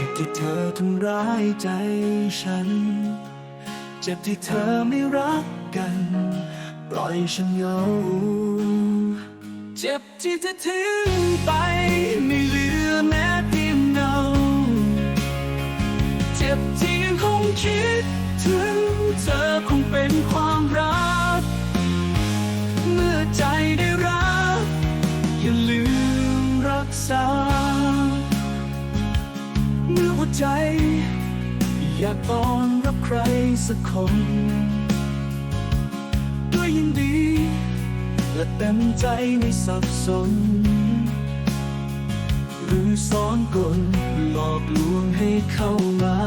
เจ็บทำร้ายใจฉัน เจ็บที่เธอไม่รักกัน ปล่อยฉันเหงา เจ็บที่เธอทิ้งไป หัวใจ อยากต้อนรับใครสักคน ด้วยยินดี และเต็มใจไม่สับสน หรือซ้อนกลหลอกลวงให้เข้ามา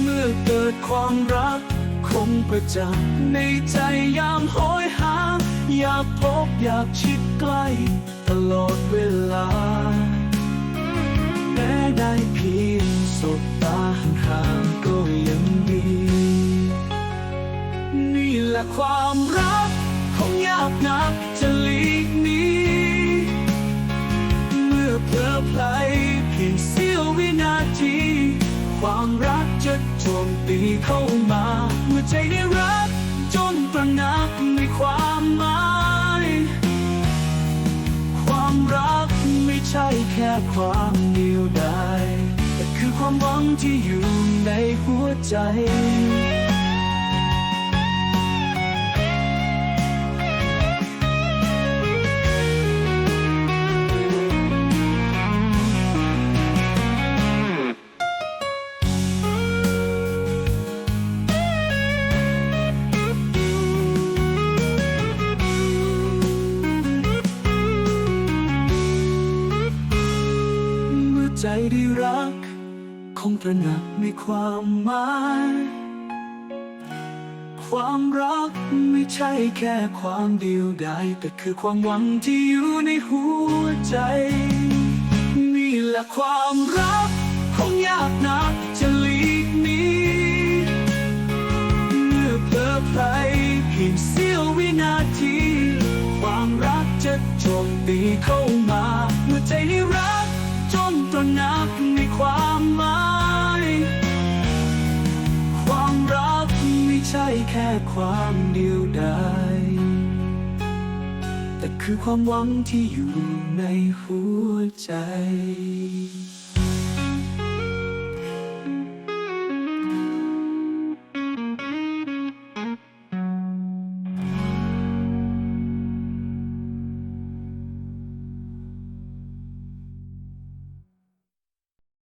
เมื่อเกิดความรักคงประจักษ์ในใจยามโหยหา อยากพบอยากชิดใกล้ ตลอดเวลาแม้ได้ แหละความรักคงยากนักจะหลีกหนีเมื่อเพลอไพลเพียงเสี้ยววินาที ความรักจะโจมตีเข้ามา เมื่อใจได้รักจนตระหนักในความหมาย ความรักไม่ใช่แค่ความเดียวดายแต่คือความหวังที่อยู่ในหัวใจ ใจได้รัก คงตระหนักในความหมาย ความรักไม่ใช่แค่ความเดียวดายแต่คือความหวังที่อยู่ในหัวใจ นี่แหละความรักคงยากนักจะ แค่ความเดียวดายแต่คือความหวังที่อยู่ในหัวใจ